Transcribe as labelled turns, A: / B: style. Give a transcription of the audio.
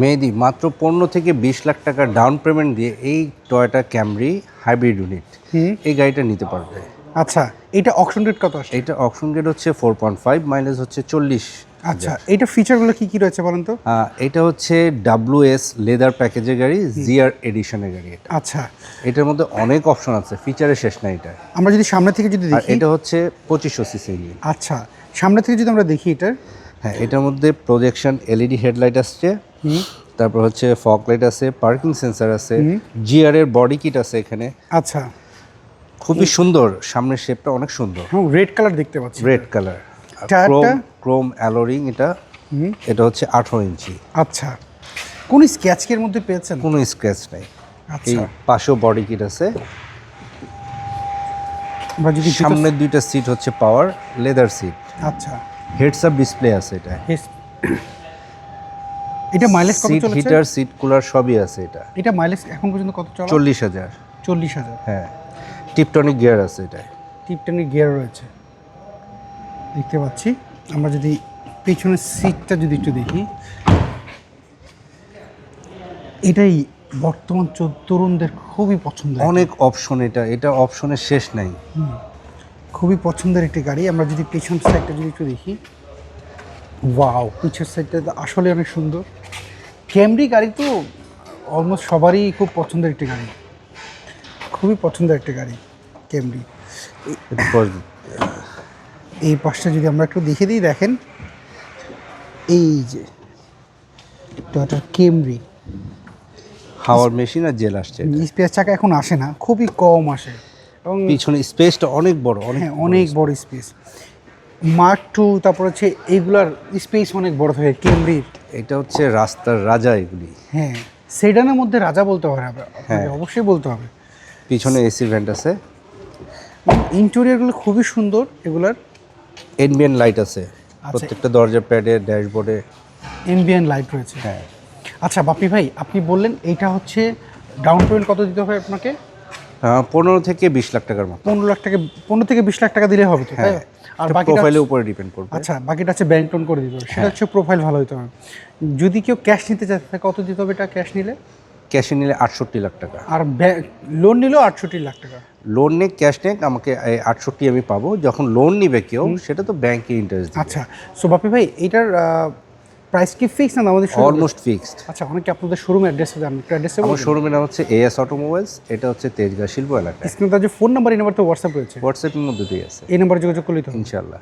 A: মেহেদি মাত্র পনেরো থেকে বিশ লাখ টাকা ডাউন পেমেন্ট দিয়ে এই টয়োটা ক্যামরি হাইব্রিড ইউনিট এই গাড়িটা নিতে পারবে।
B: আচ্ছা এটা অকশন রেট কত আসে
A: এইটা অপশন গেট হচ্ছে ফোর পয়েন্ট ফাইভ মাইলেজ হচ্ছে চল্লিশ
B: আচ্ছা এটা ফিচারগুলো কি কি রয়েছে বলেন তো?
A: এটা হচ্ছে ডাব্লিউ এস লেদার প্যাকেজের গাড়ি জিআর এডিশনের গাড়ি এটা।
B: আচ্ছা।
A: এটার মধ্যে অনেক অপশন আছে ফিচারে শেষ নাই এটা।
B: আমরা যদি সামনে থেকে যদি দেখি
A: এটা হচ্ছে পঁচিশশো সিসি ইঞ্জিন
B: আচ্ছা সামনে থেকে যদি আমরা দেখি এটার?
A: হ্যাঁ এটার মধ্যে প্রজেকশন এলইডি হেডলাইট আসছে তারপর হচ্ছে ফগ লাইট আছে পার্কিং সেন্সার আছে জিআর এর বডি কিট আছে এখানে।
B: আচ্ছা।
A: খুবই সুন্দর সামনের শেপটা অনেক সুন্দর।
B: রেড কালার দেখতে পাচ্ছি।
A: Red colour chrome chrome alluring এটা। এটা হচ্ছে আঠারো ইঞ্চি।
B: আচ্ছা। কোন স্কেচ এর মধ্যে পেয়েছেন?
A: কোনো স্ক্র্যাচ নাই। এই
B: আচ্ছা
A: পাশেও বডি কিট আছে। সামনের দুইটা সিট হচ্ছে পাওয়ার লেদার সিট
B: আচ্ছা।
A: হেডস আপ ডিসপ্লে আছে এটা.
B: এটা মাইলেজ কত চলেছে?
A: হিটার সিট কুলার সবই আছে এটা।
B: এটা মাইলেজ এখন পর্যন্ত কত চলে?
A: চল্লিশ হাজার।
B: চল্লিশ হাজার।
A: হ্যাঁ। টিপটনিক গিয়ার আছে এটা
B: টিপটেনের গিয়ার রয়েছে। দেখতে পাচ্ছি। আমরা যদি পেছনের সিটটা যদি একটু দেখি। এটাই বর্তমান তরুণদের খুবই পছন্দ
A: অনেক অপশন এটা। এটা অপশনের শেষ নাই।
B: খুবই পছন্দের একটি গাড়ি। আমরা যদি পেছন সাইডটা যদি একটু দেখি। ওয়াও পিছের সাইডটা আসলে অনেক সুন্দর। ক্যামরি গাড়ি তো অলমোস্ট সবারই খুব পছন্দের একটি গাড়ি। খুবই পছন্দের একটি গাড়ি ক্যামরি এই পাশটা যদি আমরা একটু দেখে দিই দেখেন। এই যে টয়টা কেমরি
A: হাওয়ার মেশিন আর জেল আসছে
B: স্পেস চাকা এখন আসে না খুবই কম আসে। এবং
A: পিছনে স্পেসটা অনেক বড় অনেক
B: হ্যাঁ অনেক বড় স্পেস মার্ক টু তারপর হচ্ছে এইগুলার স্পেস অনেক বড় থাকে কেমরির
A: এটা হচ্ছে রাস্তার রাজা এগুলি।
B: হ্যাঁ সেডানের মধ্যে রাজা বলতে হবে
A: হ্যাঁ।
B: অবশ্যই বলতে হবে।
A: পিছনে এসি ভেন্ট আছে।
B: ইন্টেরিয়রগুলো খুবই সুন্দর এগুলার।
A: এনবিএন লাইট আছে।
B: আচ্ছা।
A: প্রত্যেকটা দরজা প্যাডে ড্যাশবোর্ডে।
B: এমবিএন লাইট রয়েছে।
A: হ্যাঁ।
B: আচ্ছা বাপি ভাই আপনি বললেন এইটা হচ্ছে ডাউন পেমেন্ট কত দিতে হবে আপনাকে?
A: পনেরো থেকে বিশ লাখ টাকার মতো।
B: পনেরো লাখ টাকা পনেরো থেকে বিশ লাখ টাকা দিলে হবে তো
A: হ্যাঁ
B: আর বাকিটা
A: প্রোফাইলের উপরে ডিপেন্ড করবে।
B: আচ্ছা বাকিটা হচ্ছে ব্যাংক টোন করে দিতে হবে।
A: হ্যাঁ।
B: সেটা হচ্ছে প্রোফাইল ভালো হতে হবে। যদি কেউ ক্যাশ নিতে চায় কত দিতে হবে এটা ক্যাশ নিলে?
A: ক্যাশে নিলে আটষট্টি লাখ টাকা।
B: আর লোন নিলেও আটষট্টি লাখ টাকা।
A: লোন নিয়ে ক্যাশ নিয়ে আমাকে আটষট্টি আমি পাবো। যখন লোন নিবে কেউ সেটা তো ব্যাংকে ইন্টারেস্ট
B: আচ্ছা সো বাপি ভাই এটার প্রাইস কি ফিক্স না আমাদের শোরুম
A: অলমোস্ট ফিক্সড
B: আচ্ছা অনেকে আপনাদের শোরুম অ্যাড্রেস জানেন অ্যাড্রেস
A: আমার শোরুমের নাম হচ্ছে এএস অটোমোবাইলস এটা হচ্ছে তেজগাঁ শিল্প এলাকা
B: স্ক্রিনে তার যে ফোন নাম্বার এই নাম্বার তো হোয়াটসঅ্যাপ রয়েছে।
A: হোয়াটসঅ্যাপের মধ্যে দিয়ে আছে।
B: এই নাম্বারে যোগাযোগ করলেই তো হবে।
A: ইনশাল্লাহ